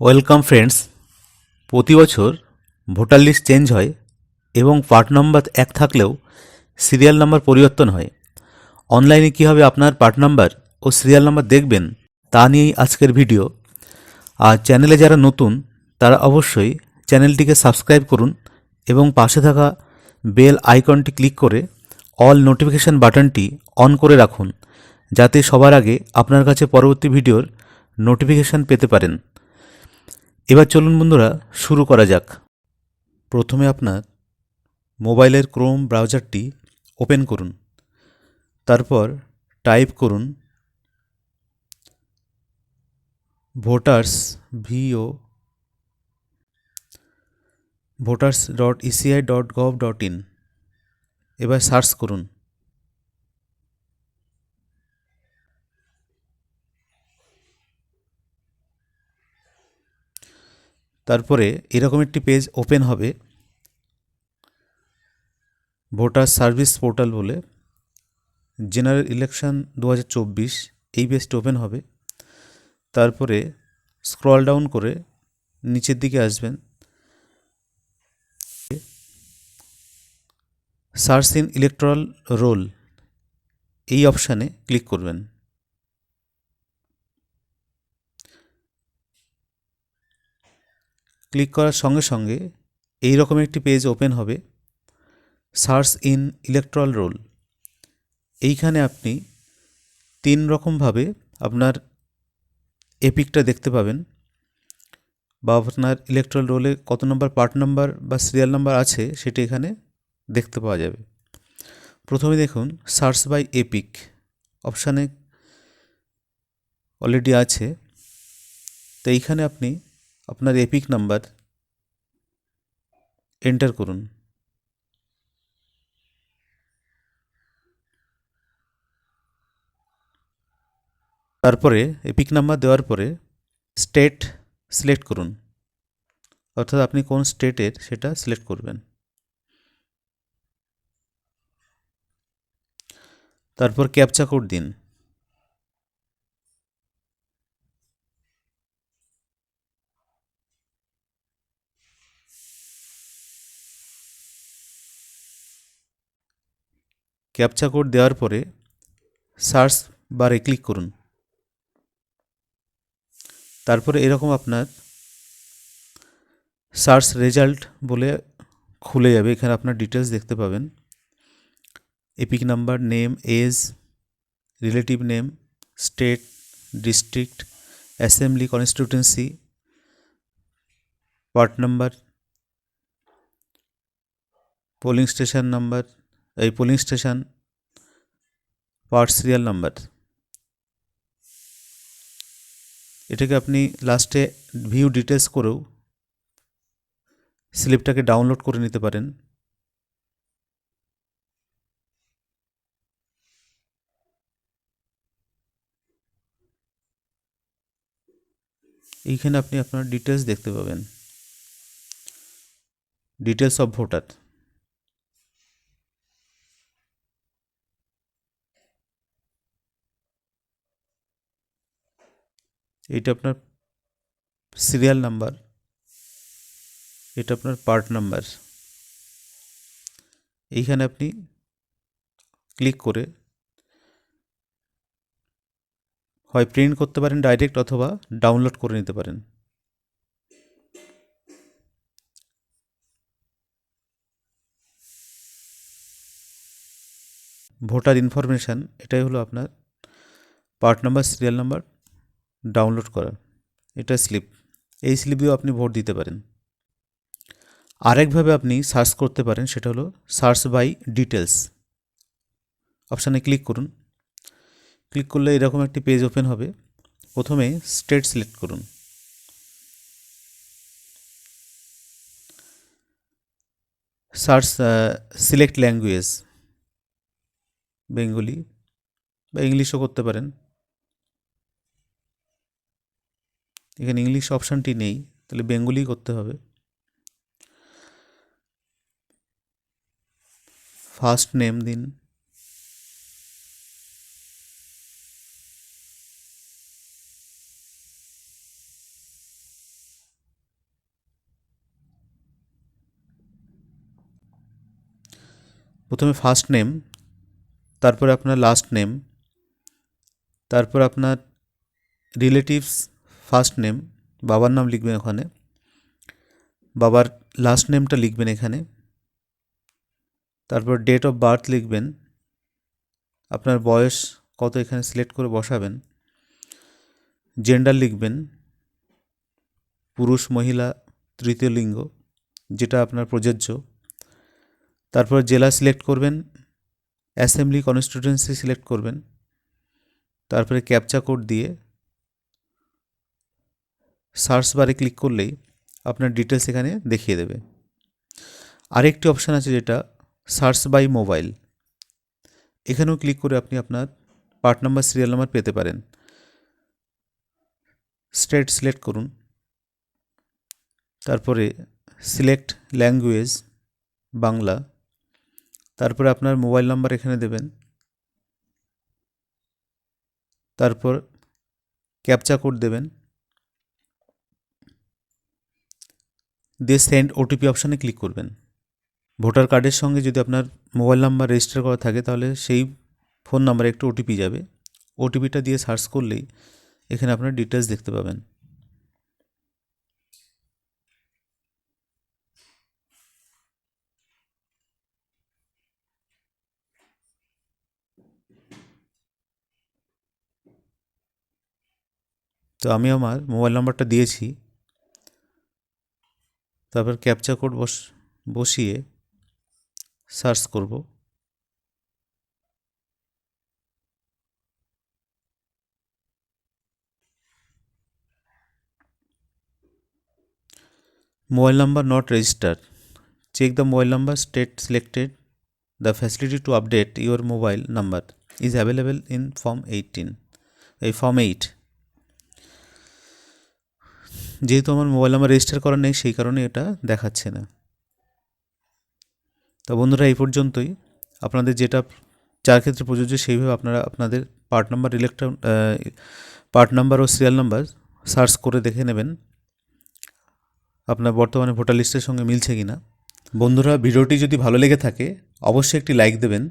Welcome friends, প্রতি বছর voter list change হয় এবং পার্ট নাম্বার এক থাকলেও সিরিয়াল নাম্বার পরিবর্তন হয়। অনলাইনে কীভাবে আপনার পার্ট নাম্বার ও সিরিয়াল নাম্বার দেখবেন তা নিয়েই আজকের ভিডিও। আর চ্যানেলে যারা নতুন, তারা অবশ্যই চ্যানেলটিকে সাবস্ক্রাইব করুন এবং পাশে থাকা বেল আইকনটি ক্লিক করে অল নোটিফিকেশান বাটনটি অন করে রাখুন, যাতে সবার আগে আপনার কাছে পরবর্তী ভিডিওর নোটিফিকেশান পেতে পারেন। এবার চলুন বন্ধুরা, শুরু করা যাক। প্রথমে আপনার মোবাইলের ক্রোম ব্রাউজারটি ওপেন করুন। তারপর টাইপ করুন voters ভিও, voters dot ECI dot gov dot in. এবার সার্চ করুন। তারপরে এরকম একটি পেজ ওপেন হবে। ভোটার সার্ভিস পোর্টাল বলে জেনারেল ইলেকশন দু হাজার চব্বিশ এই পেজটি ওপেন হবে। তারপরে স্ক্রল ডাউন করে নিচের দিকে আসবেন। সার্চ ইন ইলেকট্রাল রোল এই অপশানে ক্লিক করবেন। ক্লিক করার সঙ্গে সঙ্গে এই রকম একটি পেজ ওপেন হবে। Search in electoral roll. এইখানে আপনি তিন রকমভাবে আপনার এপিকটা দেখতে পাবেন বা আপনার ইলেকট্রাল রোলে কত নম্বর পার্ট নাম্বার বা সিরিয়াল নাম্বার আছে সেটা এখানে দেখতে পাওয়া যাবে। প্রথমে দেখুন, সার্চ বাই এপিক। অপশানে অলরেডি আছে। তো এইখানে আপনি আপনার এপিক নাম্বার এন্টার করুন। তারপরে এপিক নাম্বার দেওয়ার পরে স্টেট সিলেক্ট করুন। অর্থাৎ আপনি কোন স্টেটের সেটা সিলেক্ট করবেন। তারপর ক্যাপচা কোড দিন। ক্যাপচা কোড দেওয়ার পরে সার্চ বারে ক্লিক করুন। তারপরে এরকম আপনার সার্চ রেজাল্ট বলে খুলে যাবে। এখানে আপনার ডিটেলস দেখতে পাবেন। EPIC number, name, age, relative name, state, district, assembly constituency part number, polling station number এই polling station part serial number এটাকে আপনি লাস্টে ভিউ ডিটেলস করেও স্লিপটাকে ডাউনলোড করে নিতে পারেন। এইখানে আপনি আপনার ডিটেলস দেখতে পাবেন। ডিটেলস অফ ভোটার এইটা আপনার সিরিয়াল নাম্বার এটা আপনার পার্ট নাম্বার এইখানে আপনি ক্লিক করে হয় প্রিন্ট করতে পারেন ডাইরেক্ট অথবা ডাউনলোড করে নিতে পারেন। ভোটার ইনফরমেশান এটাই হলো আপনার part number serial number download করা এটা স্লিপ। এই স্লিপ দিয়েও আপনি ভোট দিতে পারেন। আরেকভাবে আপনি সার্চ করতে পারেন, সেটা হলো সার্চ বাই ডিটেলস অপশানে ক্লিক করুন। ক্লিক করলে এরকম একটি পেজ ওপেন হবে। প্রথমে স্টেট সিলেক্ট করুন। Search select language. বেঙ্গলি বা ইংলিশও করতে পারেন। এখানে ইংলিশ অপশানটি নেই, তাহলে বেঙ্গলি করতে হবে। ফার্স্ট নেম দিন। প্রথমে ফার্স্ট নেম তারপর আপনার লাস্ট নেম তারপর আপনার রিলেটিভস ফার্স্ট নেম বাবার নাম লিখবেন ওখানে। বাবার লাস্ট নেমটা লিখবেন এখানে। তারপর ডেট অফ বার্থ লিখবেন। আপনার বয়স কত এখানে সিলেক্ট করে বসাবেন। জেন্ডার লিখবেন। পুরুষ, মহিলা, তৃতীয় লিঙ্গ, যেটা আপনার প্রযোজ্য। তারপর জেলা সিলেক্ট করবেন। অ্যাসেম্বলি কনস্টিটিউয়েন্সি সিলেক্ট করবেন। তারপরে ক্যাপচা কোড দিয়ে সার্চ বারে ক্লিক করলেই আপনার ডিটেলস এখানে দেখিয়ে দেবে। আরেকটি অপশান আছে যেটা সার্চ বাই মোবাইল। এখানেও ক্লিক করে আপনি আপনার পার্ট নাম্বার, সিরিয়াল নাম্বার পেতে পারেন। স্টেট সিলেক্ট করুন। তারপরে সিলেক্ট ল্যাঙ্গুয়েজ, বাংলা। তারপরে আপনার মোবাইল নাম্বার এখানে দেবেন। তারপর ক্যাপচা কোড দেবেন। দিয়ে সেন্ড ওটিপি অপশানে ক্লিক করবেন। ভোটার কার্ডের সঙ্গে যদি আপনার মোবাইল নাম্বার রেজিস্টার করা থাকে, তাহলে সেই ফোন নাম্বারে একটু ওটিপি যাবে। ওটিপিটা দিয়ে সার্চ করলেই এখানে আপনার ডিটেলস দেখতে পাবেন। তো আমি আমার মোবাইল নাম্বারটা দিয়েছি। তারপর ক্যাপচা কোড বস, বসিয়ে সার্চ করব। Mobile number not register check the mobile number state selected the facility to update your mobile number is available in form eighteen এই ফর্ম এইট যেহেতু আমার মোবাইল নাম্বার রেজিস্টার করা নেই, সেই কারণে এটা দেখাচ্ছে না। তো বন্ধুরা, এই পর্যন্তই। আপনাদের যেটা যার ক্ষেত্রে প্রযোজ্য সেইভাবে আপনারা আপনাদের part number electron part number ও সিরিয়াল নাম্বার সার্চ করে দেখে নেবেন। আপনার বর্তমানে ভোটার লিস্টের সঙ্গে মিলছে কি না বন্ধুরা, ভিডিওটি যদি ভালো লেগে থাকে, অবশ্যই একটি লাইক দেবেন।